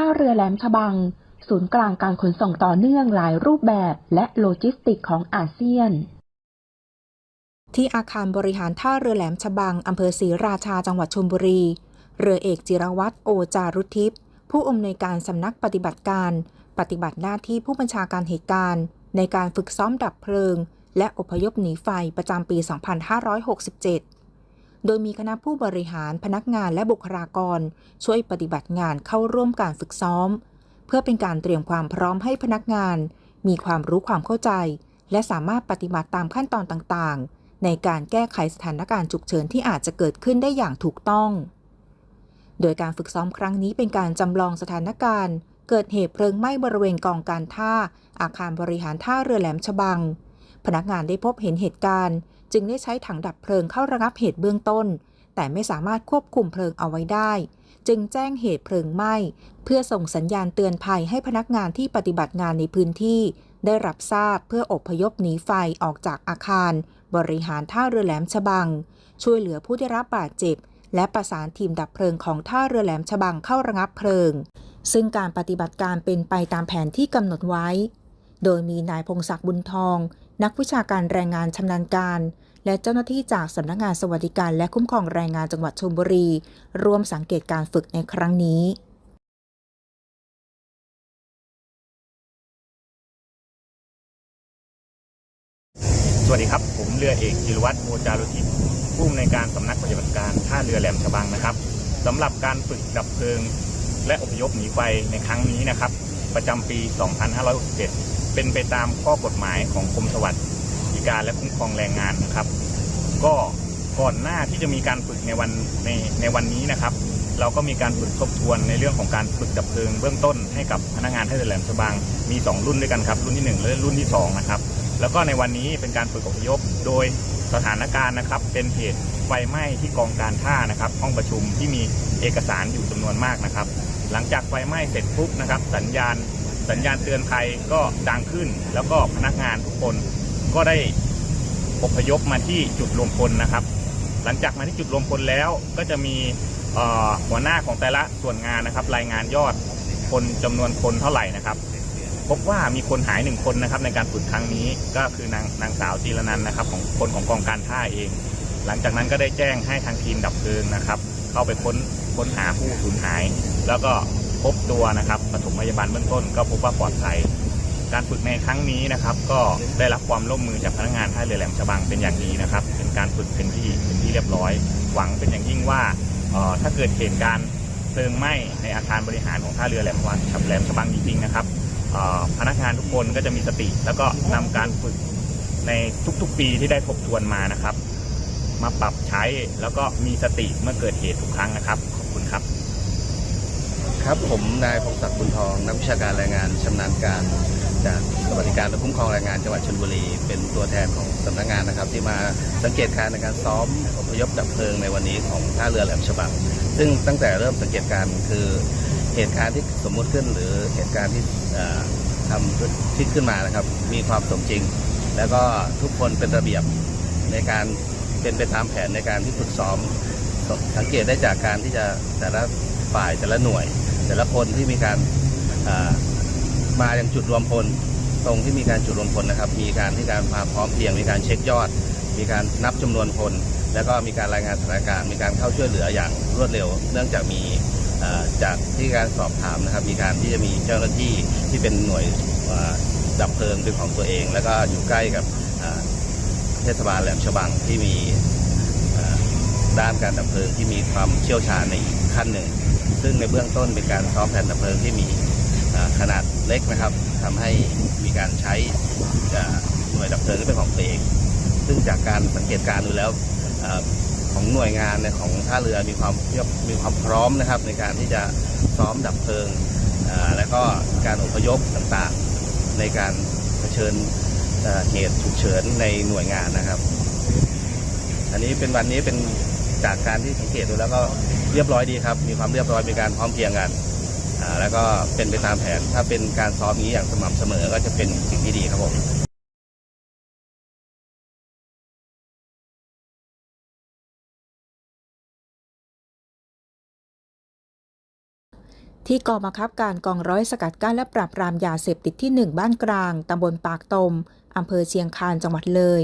ท่าเรือแหลมฉบัง ศูนย์กลางการขนส่งต่อเนื่องหลายรูปแบบและโลจิสติกของอาเซียน ที่อาคารบริหารท่าเรือแหลมฉบังอำเภอศรีราชาจังหวัดชลบุรี เรือเอกจิรวัตรโอจารุทิพย์ผู้อำนวยการสำนักปฏิบัติการ ปฏิบัติหน้าที่ผู้บัญชาการเหตุการณ์ ในการฝึกซ้อมดับเพลิง และอพยพหนีไฟประจำปี 2567 โดยมีคณะผู้บริหารพนักงานและบุคลากร ช่วยปฏิบัติงานเข้าร่วมการฝึกซ้อม เพื่อเป็นการเตรียมความพร้อมให้พนักงาน มีความรู้ความเข้าใจ และสามารถปฏิบัติตามขั้นตอนต่างๆ ในการแก้ไขสถานการณ์ฉุกเฉินที่อาจจะเกิดขึ้นได้อย่างถูกต้อง โดยการฝึกซ้อมครั้งนี้เป็นการจำลองสถานการณ์ เกิดเหตุเพลิงไหม้บริเวณกองการท่า อาคารบริหารท่าเรือแหลมฉบัง พนักงานได้พบเห็นเหตุการณ์ จึงได้ใช้ถังดับเพลิงเข้าระงับเหตุเบื้องต้น แต่ไม่สามารถควบคุมเพลิงเอาไว้ได้ จึงแจ้งเหตุเพลิงไหม้ เพื่อส่งสัญญาณเตือนภัยให้พนักงานที่ปฏิบัติงานในพื้นที่ ได้รับทราบเพื่ออบพยพหนีไฟออกจากอาคาร บริหารท่าเรือแหลมฉบัง ช่วยเหลือผู้ได้รับบาดเจ็บ และประสานทีมดับเพลิงของท่าเรือแหลมฉบังเข้าระงับเพลิง ซึ่งการปฏิบัติการเป็นไปตามแผนที่กำหนดไว้ โดยมีนายพงศักดิ์บุญทอง นักวิชาการแรงงานชำนาญการ และเจ้าหน้าที่จากสำนักงานสวัสดิการและคุ้มครองแรงงานจังหวัดชลบุรี ร่วมสังเกตการฝึกในครั้งนี้สวัสดีครับ ผมเรือเอกจิรวัตรโมจารุทิพย์ผู้อำนวยการสำนักปฏิบัติการท่าเรือแหลมฉบังนะครับสำหรับการฝึกดับเพลิง และอพยพหนีไฟในครั้งนี้นะครับ ประจำปี 2567 เป็นไปตามข้อกฎหมายของกรมสวัสดิการและคุ้มครองแรงงานนะครับ ก็ก่อนหน้าที่จะมีการฝึกในวันในในวันนี้นะครับ เราก็มีการฝึกทบทวนในเรื่องของการฝึกดับเพลิงเบื้องต้นให้กับพนักงานท่าเรือแหลมฉบังมี 2 รุ่นด้วยกันครับรุ่นที่ 1 และรุ่นที่2นะครับแล้วก็ในวันนี้เป็นการฝึกอพยพโดยสถานการณ์นะครับ เป็นเหตุไฟไหม้ที่กองการท่านะครับ ห้องประชุมที่มีเอกสารอยู่จำนวนมากนะครับ หลังจากไฟไหม้เสร็จปุ๊บนะครับ สัญญาณ สัญญาณเตือนภัยก็ดังขึ้น แล้วก็พนักงานทุกคนก็ได้อพยพมาที่จุดรวมพลนะครับ หลังจากมาที่จุดรวมพลแล้วก็จะมีหัวหน้าของแต่ละส่วนงานนะครับ รายงานยอดคนจำนวนคนเท่าไหร่นะครับ พบว่ามีคนหายหนึ่งคนนะครับ ในการฝึกครั้งนี้ก็คือนางนางสาวจีรนันนะครับ ของคนของกองการท่าเอง หลังจากนั้นก็ได้แจ้งให้ทางทีมดับเพลิงนะครับ เข้าไปค้นค้นหาผู้สูญหาย แล้วก็ พบตัวนะครับปฐมพยาบาลเบื้องต้นก็พบว่าปลอดภัย การฝึกในครั้งนี้นะครับ ก็ได้รับความร่วมมือจากพนักงานท่าเรือแหลมฉบังเป็นอย่างดีนะครับ เป็นการฝึกเป็นที่เป็นที่เรียบร้อย หวังเป็นอย่างยิ่งว่าออถ้าเกิดเหตุการณ์เพลิงไหม้ในอาคารบริหารของท่าเรือแหลมวันแหลมฉบังจริงๆนะครับออพนักงานทุกคนก็จะมีสติ แล้วก็นำการฝึกในทุกๆปีที่ได้ทบทวนมานะครับ มาปรับใช้แล้วก็มีสติเมื่อเกิดเหตุทุกครั้งนะครับขอบ ครับผมนายพงศักดิ์บุญทองนักวิชาการแรงงานชำนาญการ จากสวัสดิการและคุ้มครองแรงงานจังหวัดชลบุรี เป็นตัวแทนของสำนักงานนะครับ ที่มาสังเกตการณ์ในการซ้อมอพยพดับเพลิงในวันนี้ของท่าเรือแหลมฉบังซึ่งตั้งแต่เริ่มสังเกตการณ์คือเหตุการณ์ที่สมมุติขึ้นหรือเหตุการณ์ที่ทำที่ขึ้นมานะครับ มีความสมจริง แล้วก็ทุกคนเป็นระเบียบในการเป็นไปตามแผนในการที่ฝึกซ้อมสังเกตได้จากการที่จะแต่ละฝ่ายแต่ละหน่วย แต่ละคนที่มีการอ่ามายังจุดรวมพล ตรงที่มีการจุดรวมพลนะครับ มีการที่การมาพร้อมเพียง มีการเช็คยอด มีการนับจำนวนคน แล้วก็มีการรายงานสถานการณ์ มีการเข้าช่วยเหลืออย่างรวดเร็ว เนื่องจากมีจากที่การสอบถามนะครับ มีการที่จะมีเจ้าหน้าที่ที่เป็นหน่วยดับเพลิงเป็นของตัวเอง แล้วก็อยู่ใกล้กับเทศบาลแหลมฉบังที่มีด้านการดับเพลิงที่มีความเชี่ยวชาญในอีกขั้นหนึ่ง ซึ่งในเบื้องต้นเป็นการซ้อมแผ่นดับเพลิงที่มีขนาดเล็กนะครับทำให้มีการใช้หน่วยดับเพลิงที่เป็นของตัวเอง ซึ่งจากการสังเกตการดูแล้วอของหน่วยงานเนี่ยของท่าเรือมีความมีความพร้อมนะครับ ในการที่จะซ้อมดับเพลิง แล้วก็การอพยพต่างๆ ในการเผชิญเหตุฉุกเฉินในหน่วยงานนะครับ อันนี้เป็นวันนี้เป็นจากการที่สังเกตดูแล้วก็ เรียบร้อยดีครับ มีความเรียบร้อยมีการพร้อมเพรียงกันแล้วก็เป็นไปตามแผน ถ้าเป็นการซ้อมนี้อย่างสม่ำเสมอก็จะเป็นสิ่งที่ดีครับผมที่กองบังคับการกองร้อยสกัดกั้นและปราบปรามยาเสพติดที่ 1 บ้านกลาง ตำบลปากตม อำเภอเชียงคานจังหวัดเลย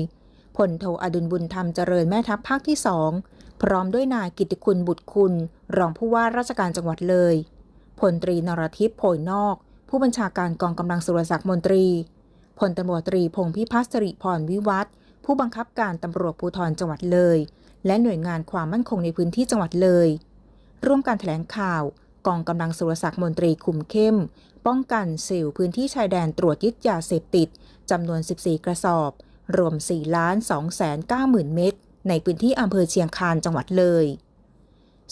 พลโทอดุลบุญธรรมเจริญแม่ทัพภาคที่2 พร้อมด้วยนายกิติคุณบุตรคุณ รองผู้ว่าราชการจังหวัดเลยพลตรีนรทิพย์โผยนอก ผู้บัญชาการกองกำลังสุรศักดิ์มนตรีพลตำรวจตรีพงพิพัฒน์สิริพรวิวัฒผู้บังคับการตำรวจภูธรจังหวัดเลย และหน่วยงานความมั่นคงในพื้นที่จังหวัดเลย ร่วมการแถลงข่าว กองกำลังสุรศักดิ์มนตรีคุมเข้ม ป้องกันสิวพื้นที่ชายแดนตรวจยึดยาเสพติดจำนวน 14 กระสอบ รวม4ล้าน2แสน9หมื่นเม็ด ในพื้นที่อำเภอเชียงคานจังหวัดเลย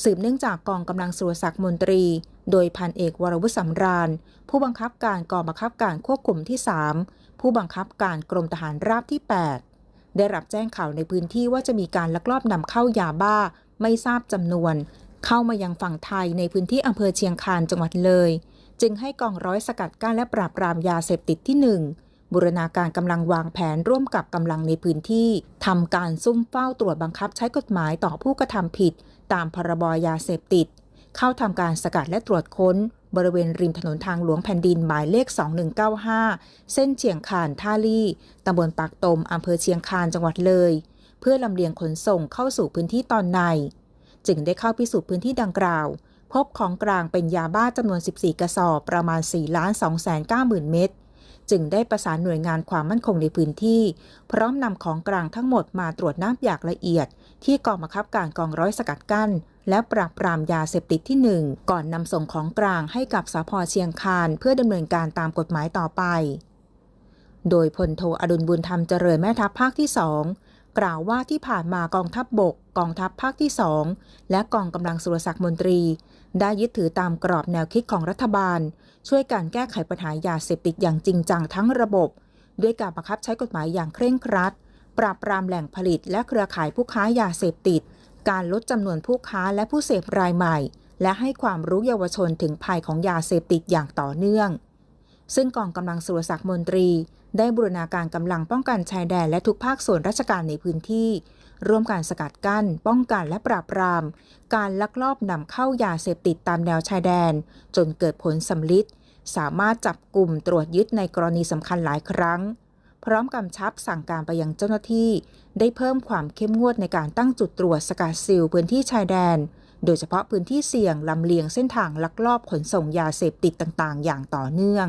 สืบเนื่องจากกองกำลังสุรศักดิ์มนตรี โดยพันเอกวรวุฒิสำราญ ผู้บังคับการกองบังคับการควบคุมที่ 3 ผู้บังคับการกรมทหารราบที่ 8 ได้รับแจ้งข่าวในพื้นที่ว่าจะมีการลักลอบนำเข้ายาบ้า ไม่ทราบจำนวน เข้ามายังฝั่งไทยในพื้นที่อำเภอเชียงคานจังหวัดเลย จึงให้กองร้อยสกัดกั้นและปราบปรามยาเสพติดที่ 1 บูรณาการกำลังวางแผนร่วมกับกำลังในพื้นที่ทำการซุ่มเฝ้าตรวจบังคับใช้กฎหมายต่อผู้กระทำผิด ตามพรบยาเสพติด เข้าทำการสกัดและตรวจค้น บริเวณริมถนนทางหลวงแผ่นดินหมายเลข 2195 เส้นเชียงคานท่าลี่ตำบลปากตมอำเภอเชียงคานจังหวัดเลย เพื่อลำเลียงขนส่งเข้าสู่พื้นที่ตอนใน จึงได้เข้าพิสูจน์พื้นที่ดังกล่าวพบของกลางเป็นยาบ้าจำนวน 14 กระสอบ ประมาณ4ล้าน2แสน9หมื่นเม็ด จึงได้ประสานหน่วยงานความมั่นคงในพื้นที่ พร้อมนำของกลางทั้งหมดมาตรวจน้ำอย่างละเอียด ที่กองบังคับการกองร้อยสกัดกั้น และปราบปรามยาเสพติดที่ 1 ก่อนนำส่งของกลางให้กับสพเชียงคานเพื่อดำเนินการตามกฎหมายต่อไป โดยพลโทอดุลบุญธรรมเจริญแม่ทัพภาคที่2กล่าวว่าที่ผ่านมากองทัพบบก กองทัพภาคที่ 2 และกองกำลังสุรศักดิ์มนตรี ได้ยึดถือตามกรอบแนวคิดของรัฐบาล ช่วยการแก้ไขปัญหายาเสพติดอย่างจริงจังทั้งระบบ ด้วยการบังคับใช้กฎหมายอย่างเคร่งครัด ปราบปรามแหล่งผลิต และเครือข่ายผู้ค้ายาเสพติด การลดจำนวนผู้ค้าและผู้เสพรายใหม่ และให้ความรู้เยาวชนถึงภัยของยาเสพติดอย่างต่อเนื่อง ซึ่งกองกำลังสุรศักดิ์มนตรี ได้บูรณาการกำลังป้องกันชายแดนและทุกภาคส่วนราชการในพื้นที่ ร่วมการสกัดกั้น ป้องกันและปราบปราม การลักลอบนำเข้ายาเสพติดตามแนวชายแดน จนเกิดผลสำลิดสามารถจับกลุ่มตรวจยึดในกรณีสำคัญหลายครั้ง พร้อมกำชับสั่งการไปยังเจ้าหน้าที่ ได้เพิ่มความเข้มงวดในการตั้งจุดตรวจสกัดซิลพื้นที่ชายแดน โดยเฉพาะพื้นที่เสี่ยงลำเลียงเส้นทางลักลอบขนส่งยาเสพติดต่างๆ อย่างต่อเนื่อง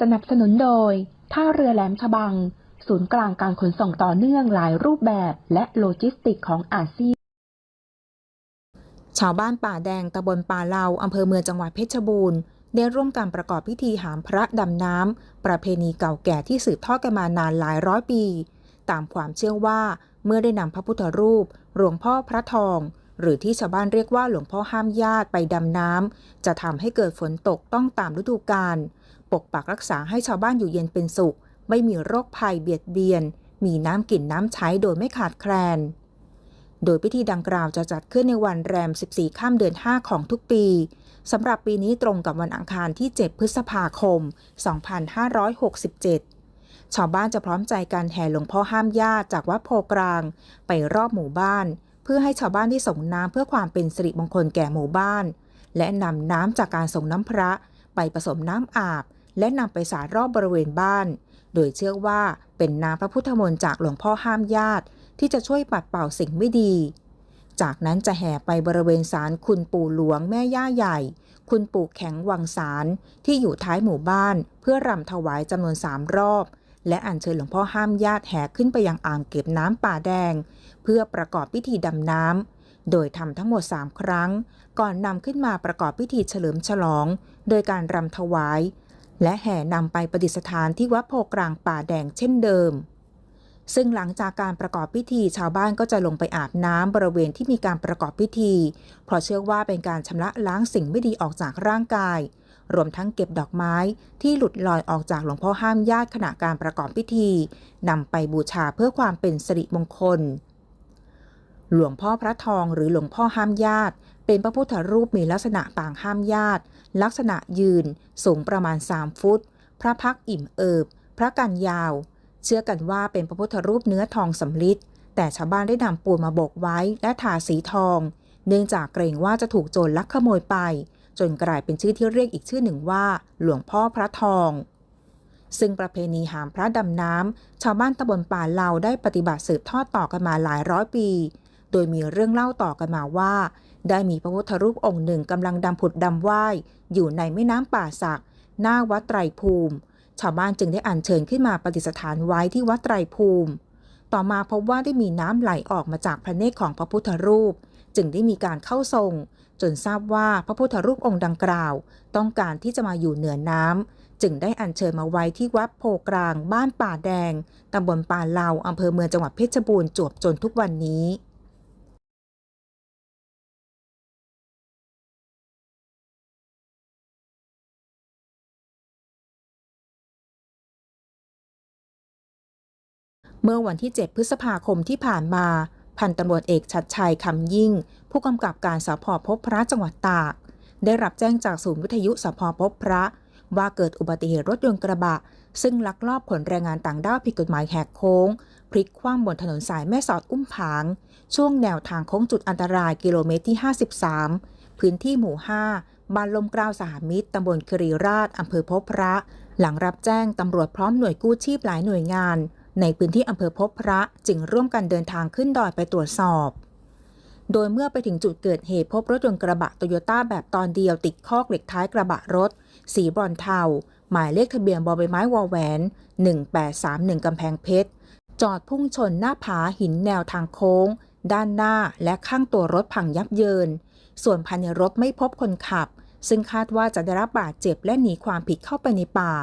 สนับสนุนโดย ท่าเรือแหลมฉบัง ศูนย์กลางการขนส่งต่อเนื่องหลายรูปแบบและโลจิสติกของอาเซียน ชาวบ้านป่าแดงตำบลป่าเลาอำเภอเมืองจังหวัดเพชรบูรณ์ ได้ร่วมกันประกอบพิธีหามพระดำน้ำ ประเพณีเก่าแก่ที่สืบทอดกันมานานหลายร้อยปี ตามความเชื่อว่าเมื่อได้นำพระพุทธรูป หลวงพ่อพระทอง หรือที่ชาวบ้านเรียกว่าหลวงพ่อห้ามญาติไปดำน้ำ จะทำให้เกิดฝนตกต้องตามฤดูกาล ปกปักรักษาให้ชาวบ้านอยู่เย็นเป็นสุข ไม่มีโรคภัยเบียดเบียน มีน้ำกินน้ำใช้โดยไม่ขาดแคลน โดยพิธีดังกล่าวจะจัดขึ้นในวันแรม 14 ข้ามเดือน 5 ของทุกปีสำหรับปีนี้ตรงกับวันอังคารที่ 7 พฤษภาคม 2567ชาวบ้านจะพร้อมใจกันแห่หลวงพ่อห้ามญาติจากวัดโพกลาง ไปรอบหมู่บ้าน เพื่อให้ชาวบ้านที่ส่งน้ำเพื่อความเป็นสิริมงคลแก่หมู่บ้าน และนำน้ำจากการส่งน้ำพระ ไปผสมน้ำอาบ และนำไปสาดรอบบริเวณบ้าน โดยเชื่อว่าเป็นน้ำพระพุทธมนต์จากหลวงพ่อห้ามญาติ ที่จะช่วยปัดเป่าสิ่งไม่ดี จากนั้นจะแห่ไปบริเวณศาลคุณปู่หลวงแม่ย่าใหญ่ คุณปู่แข็งวังสารที่อยู่ท้ายหมู่บ้าน เพื่อรำถวายจำนวนสามรอบ และอัญเชิญหลวงพ่อห้ามญาติแห่ขึ้นไปยังอ่างเก็บน้ำป่าแดง เพื่อประกอบพิธีดำน้ำโดยทำทั้งหมด 3 ครั้ง ก่อนนำขึ้นมาประกอบพิธีเฉลิมฉลอง โดยการรำถวาย และแห่นำไปประดิษฐานที่วัดโพกลางป่าแดงเช่นเดิม ซึ่งหลังจากการประกอบพิธีชาวบ้านก็จะลงไปอาบน้ำบริเวณที่มีการประกอบพิธี เพราะเชื่อว่าเป็นการชำระล้างสิ่งไม่ดีออกจากร่างกาย รวมทั้งเก็บดอกไม้ที่หลุดลอยออกจากหลวงพ่อห้ามญาติขณะการประกอบพิธีนำไปบูชาเพื่อความเป็นสิริมงคล หลวงพ่อพระทองหรือหลวงพ่อห้ามญาติ เป็นพระพุทธรูปมีลักษณะปางห้ามญาติ ลักษณะยืน สูงประมาณ 3 ฟุต พระพักอิ่มเอิบ พระกันยาว เชื่อกันว่าเป็นพระพุทธรูปเนื้อทองสำลิดแต่ชาวบ้านได้นำปูนมาโบกไว้และทาสีทอง เนื่องจากเกรงว่าจะถูกโจรลักขโมยไป จนกลายเป็นชื่อที่เรียกอีกชื่อหนึ่งว่า หลวงพ่อพระทองซึ่งประเพณีหามพระดำน้ำ ชาวบ้านตำบลป่าเหลาได้ปฏิบัติสืบทอดต่อกันมาหลายร้อยปี โดยมีเรื่องเล่าต่อกันมาว่า ได้มีพระพุทธรูปองค์หนึ่งกำลังดำผุดดำว่ายอยู่ในแม่น้ำป่าสัก หน้าวัดไตรภูมิ ชาวบ้านจึงได้อัญเชิญขึ้นมาประดิษฐานไว้ที่วัดไตรภูมิ ต่อมาพบว่าได้มีน้ำไหลออกมาจากพระเนตรของพระพุทธรูป จึงได้มีการเข้าทรง จนทราบว่าพระพุทธรูปองค์ดังกล่าว ต้องการที่จะมาอยู่เหนือน้ำจึงได้อัญเชิญมาไว้ที่วัดโพกลาง บ้านป่าแดงตำบลป่าเหลาอำเภอเมืองจังหวัดเพชรบูรณ์จวบจนทุกวันนี้ เมื่อวันที่ 7 พฤษภาคมที่ผ่านมา พันตำรวจเอกชัดชัยคำยิ่ง ผู้กำกับการสพพบพระจังหวัดตาก ได้รับแจ้งจากศูนย์วิทยุสพพบพระ ว่าเกิดอุบัติเหตุรถยนต์กระบะ ซึ่งลักลอบขนแรงงานต่างด้าวผิดกฎหมายแหกโค้ง พลิกคว่ำบนถนนสายแม่สอดอุ้มผาง ช่วงแนวทางโค้งจุดอันตรายกิโลเมตรที่ 53 พื้นที่หมู่ 5บ้านลมกล้าวสหมิตร ตำบลครีราช อำเภอพบพระ หลังรับแจ้ง ตำรวจพร้อมหน่วยกู้ชีพหลายหน่วยงาน ในพื้นที่อำเภอพบพระจึงร่วมกันเดินทางขึ้นดอยไปตรวจสอบ โดยเมื่อไปถึงจุดเกิดเหตุพบรถยนต์กระบะโตโยต้าแบบตอนเดียวติดคอกเหล็กท้ายกระบะรถ สีบรอนเทา หมายเลขทะเบียนบอใบไม้วอแหวน 1831 กำแพงเพชร จอดพุ่งชนหน้าผาหินแนวทางโค้ง ด้านหน้าและข้างตัวรถพังยับเยิน ส่วนภายในรถไม่พบคนขับ ซึ่งคาดว่าจะได้รับบาดเจ็บและหนีความผิดเข้าไปในป่า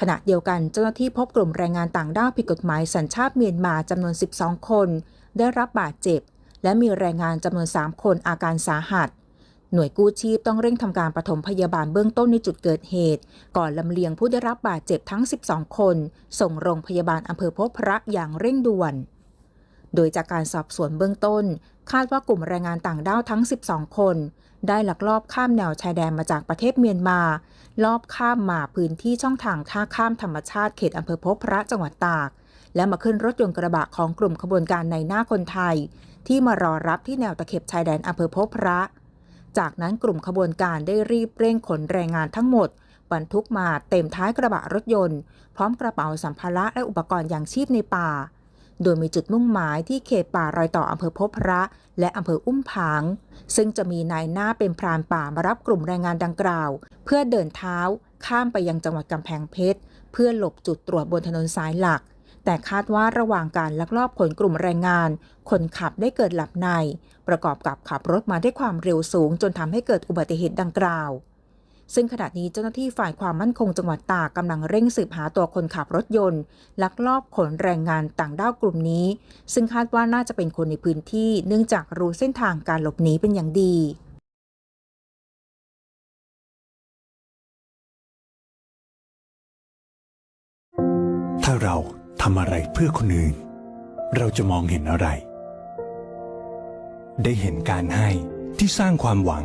ขณะเดียวกันเจ้าหน้าที่พบกลุ่มแรงงานต่างด้าวผิดกฎหมายสัญชาติเมียนมาจำนวน 12 คน ได้รับบาดเจ็บ และมีแรงงานจำนวน 3 คนอาการสาหัส หน่วยกู้ชีพต้องเร่งทำการปฐมพยาบาลเบื้องต้นในจุดเกิดเหตุ ก่อนลำเลียงผู้ได้รับบาดเจ็บทั้ง 12 คน ส่งโรงพยาบาลอำเภอพบพระอย่างเร่งด่วน โดยจากการสอบสวนเบื้องต้น คาดว่ากลุ่มแรงงานต่างด้าวทั้ง 12 คน ได้ลักลอบข้ามแนวชายแดนมาจากประเทศเมียนมา ลอบข้ามมาพื้นที่ช่องทางท่าข้ามธรรมชาติเขตอำเภอพบพระจังหวัดตาก และมาขึ้นรถยนต์กระบะของกลุ่มขบวนการในหน้าคนไทย ที่มารอรับที่แนวตะเข็บชายแดนอำเภอพบพระ จากนั้นกลุ่มขบวนการได้รีบเร่งขนแรงงานทั้งหมดบรรทุกมาเต็มท้ายกระบะรถยนต์ พร้อมกระเป๋าสัมภาระและอุปกรณ์อย่างชีพในป่า โดยมีจุดมุ่งหมายที่เขตป่ารอยต่ออำเภอพบพระ และอำเภออุ้มผาง ซึ่งจะมีนายหน้าเป็นพรานป่ามารับกลุ่มแรงงานดังกล่าว เพื่อเดินเท้าข้ามไปยังจังหวัดกำแพงเพชร เพื่อหลบจุดตรวจบนถนนสายหลัก แต่คาดว่าระหว่างการลักลอบขนกลุ่มแรงงาน คนขับได้เกิดหลับใน ประกอบกับขับรถมาด้วยความเร็วสูง จนทำให้เกิดอุบัติเหตุดังกล่าว ซึ่งขณะนี้เจ้าหน้าที่ฝ่ายความมั่นคงจังหวัดตากกำลังเร่งสืบหาตัวคนขับรถยนต์ ลักลอบขนแรงงานต่างด้าวกลุ่มนี้ ซึ่งคาดว่าน่าจะเป็นคนในพื้นที่เนื่องจากรู้เส้นทางการหลบหนีเป็นอย่างดีถ้าเราทำอะไรเพื่อคนอื่น เราจะมองเห็นอะไร ได้เห็นการให้ที่สร้างความหวัง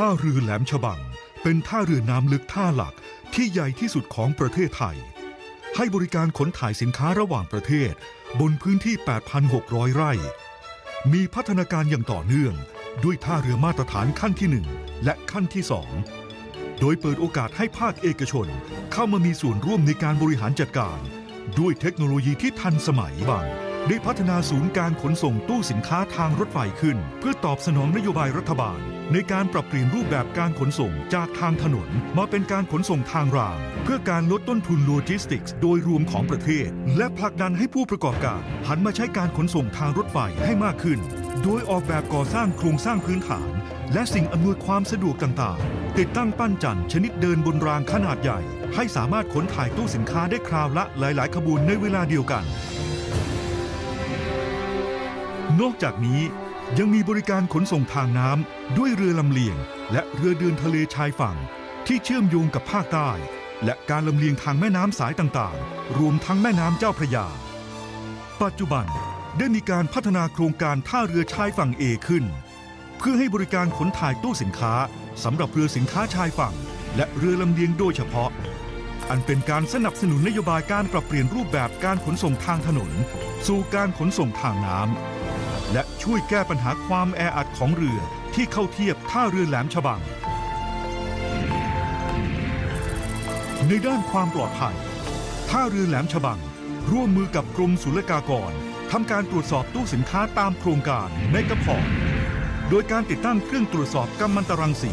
ท่าเรือแหลมฉบัง เป็นท่าเรือน้ำลึกท่าหลักที่ใหญ่ที่สุดของประเทศไทย ให้บริการขนถ่ายสินค้าระหว่างประเทศ บนพื้นที่ 8,600 ไร่ มีพัฒนาการอย่างต่อเนื่อง ด้วยท่าเรือมาตรฐานขั้นที่ 1 และขั้นที่ 2 โดยเปิดโอกาสให้ภาคเอกชน เข้ามามีส่วนร่วมในการบริหารจัดการ ด้วยเทคโนโลยีที่ทันสมัยบาง ได้พัฒนาศูนย์การขนส่งตู้สินค้าทางรถไฟขึ้น เพื่อตอบสนองนโยบายรัฐบาล ในการปรับเปลี่ยนรูปแบบการขนส่งจากทางถนน มาเป็นการขนส่งทางราง เพื่อการลดต้นทุนโลจิสติกส์โดยรวมของประเทศ และผลักดันให้ผู้ประกอบการ หันมาใช้การขนส่งทางรถไฟให้มากขึ้น โดยออกแบบก่อสร้างโครงสร้างพื้นฐาน และสิ่งอำนวยความสะดวกต่างๆ ติดตั้งปั้นจันทร์ชนิดเดินบนรางขนาดใหญ่ ให้สามารถขนถ่ายตู้สินค้าได้คราวละหลาย ๆ ขบวนในเวลาเดียวกัน นอกจากนี้ยังมีบริการขนส่งทางน้ำด้วยเรือลำเลียง และเรือเดินทะเลชายฝั่ง ที่เชื่อมโยงกับภาคใต้ และการลำเลียงทางแม่น้ำสายต่างๆ รวมทั้งแม่น้ำเจ้าพระยา ปัจจุบันได้มีการพัฒนาโครงการท่าเรือชายฝั่งเอขึ้น เพื่อให้บริการขนถ่ายตู้สินค้าสำหรับเรือสินค้าชายฝั่ง และเรือลำเลียงโดยเฉพาะ อันเป็นการสนับสนุนนโยบายการปรับเปลี่ยนรูปแบบการขนส่งทางถนน สู่การขนส่งทางน้ำ และช่วยแก้ปัญหาความแออัดของเรือที่เข้าเทียบท่าเรือแหลมฉบัง ในด้านความปลอดภัยท่าเรือแหลมฉบัง ร่วมมือกับกรมศุลกากรทำการตรวจสอบตู้สินค้าตามโครงการในกระพอร์โดยการติดตั้งเครื่องตรวจสอบกัมมันตรังสี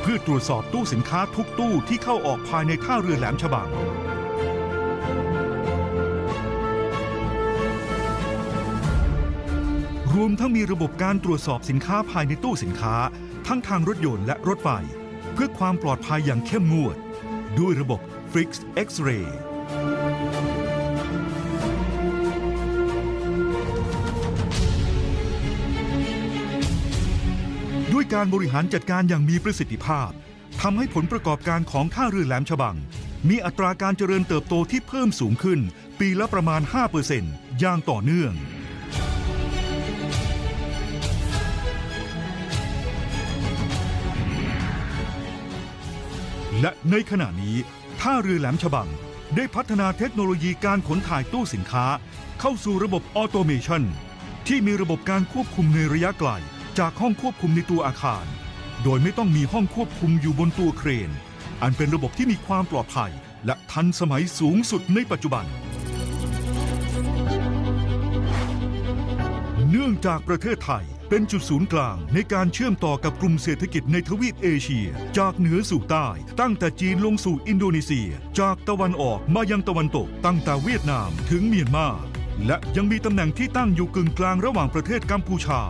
เพื่อตรวจสอบตู้สินค้าทุกตู้ที่เข้าออกภายในท่าเรือแหลมฉบัง วมทั้งมีระบบการตรวจสอบสินค้าภายในตู้สินค้า ทั้งทางรถยนต์และรถไฟ เพื่อความปลอดภัยอย่างเข้มงวด ด้วยระบบ Flix X-ray ด้วยการบริหารจัดการอย่างมีประสิทธิภาพทำให้ผลประกอบการของท่าเรือแหลมฉบัง มีอัตราการเจริญเติบโตที่เพิ่มสูงขึ้น ปีละประมาณ 5%อย่างต่อเนื่อง และในขณะนี้ท่าเรือแหลมฉบัง ได้พัฒนาเทคโนโลยีการขนถ่ายตู้สินค้า เข้าสู่ระบบออโตเมชันที่มีระบบการควบคุมในระยะไกล จากห้องควบคุมในตัวอาคาร โดยไม่ต้องมีห้องควบคุมอยู่บนตัวเครน อันเป็นระบบที่มีความปลอดภัย และทันสมัยสูงสุดในปัจจุบัน เนื่องจากประเทศไทย เป็นจุดศูนย์กลางในการเชื่อมต่อกับกลุ่มเศรษฐกิจในทวีปเอเชีย จากเหนือสู่ใต้ ตั้งแต่จีนลงสู่อินโดนีเซีย จากตะวันออกมายังตะวันตก ตั้งแต่เวียดนามถึงเมียนมาและยังมีตำแหน่งที่ตั้งอยู่กึ่งกลางระหว่างประเทศกัมพูชา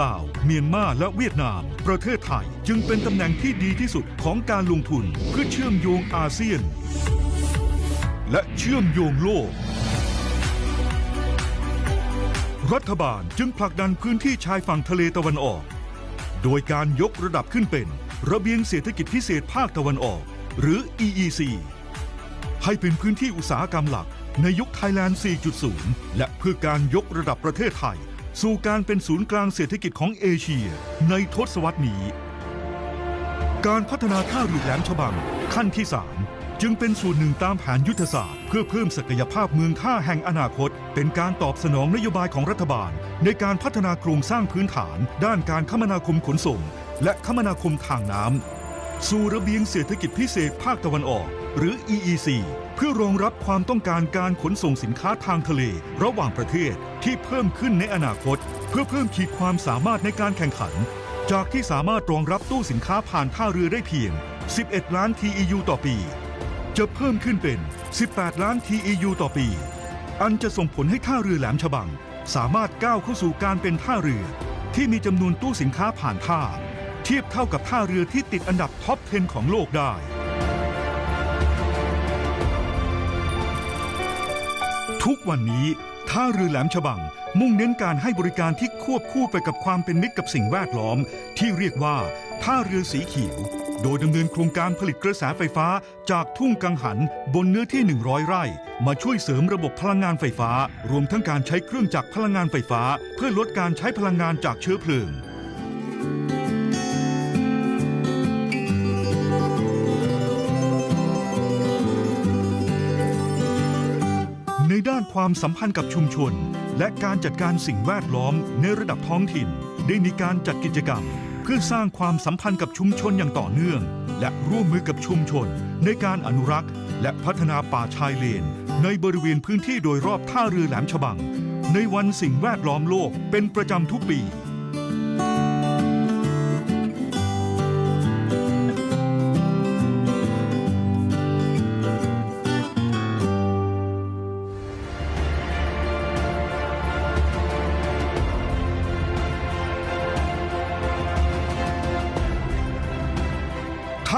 ลาว เมียนมาและเวียดนาม ประเทศไทยจึงเป็นตำแหน่งที่ดีที่สุดของการลงทุนเพื่อเชื่อมโยงอาเซียน และเชื่อมโยงโลก รัฐบาลจึงผลักดันพื้นที่ชายฝั่งทะเลตะวันออก โดยการยกระดับขึ้นเป็นระเบียงเศรษฐกิจพิเศษภาคตะวันออก หรือ EEC ให้เป็นพื้นที่อุตสาหกรรมหลักในยุคไทยแลนด์ 4.0 และเพื่อการยกระดับประเทศไทย สู่การเป็นศูนย์กลางเศรษฐกิจของเอเชีย ในทศวรรษนี้ การพัฒนาท่าเรือแหลมฉบังขั้นที่ 3 จึงเป็นส่วนหนึ่งตามแผนยุทธศาสตร์ เพื่อเพิ่มศักยภาพเมืองท่าแห่งอนาคต เป็นการตอบสนองนโยบายของรัฐบาล ในการพัฒนาโครงสร้างพื้นฐาน ด้านการคมนาคมขนส่ง และคมนาคมทางน้ำสู่ระเบียงเศรษฐกิจพิเศษภาคตะวันออก หรือ EEC เพื่อรองรับความต้องการการขนส่งสินค้าทางทะเล ระหว่างประเทศที่เพิ่มขึ้นในอนาคต เพื่อเพิ่มขีดความสามารถในการแข่งขัน จากที่สามารถรองรับตู้สินค้าผ่านท่าเรือได้เพียง 11 ล้าน TEU ต่อปี จะเพิ่มขึ้นเป็น 18 ล้าน TEU ต่อปี อันจะส่งผลให้ท่าเรือแหลมฉบัง สามารถก้าวเข้าสู่การเป็นท่าเรือ ที่มีจำนวนตู้สินค้าผ่านท่า เทียบเท่ากับท่าเรือที่ติดอันดับท็อป 10 ของโลกได้ทุกวันนี้ท่าเรือแหลมฉบัง มุ่งเน้นการให้บริการที่ควบคู่ไปกับความเป็นมิตรกับสิ่งแวดล้อม ที่เรียกว่าท่าเรือสีเขียว โดยดำเนินโครงการผลิตกระแสไฟฟ้าจากทุ่งกังหันบนเนื้อที่ 100 ไร่ มาช่วยเสริมระบบพลังงานไฟฟ้า รวมทั้งการใช้เครื่องจักรพลังงานไฟฟ้า เพื่อลดการใช้พลังงานจากเชื้อเพลิงในด้านความสัมพันธ์กับชุมชน และการจัดการสิ่งแวดล้อมในระดับท้องถิ่น ได้มีการจัดกิจกรรม พื่อสร้างความสัมพันธ์กับชุมชนอย่างต่อเนื่อง และร่วมมือกับชุมชน ในการอนุรักษ์ และพัฒนาป่าชายเลน ในบริเวณพื้นที่โดยรอบท่าเรือแหลมฉบัง ในวันสิ่งแวดล้อมโลกเป็นประจำทุกปี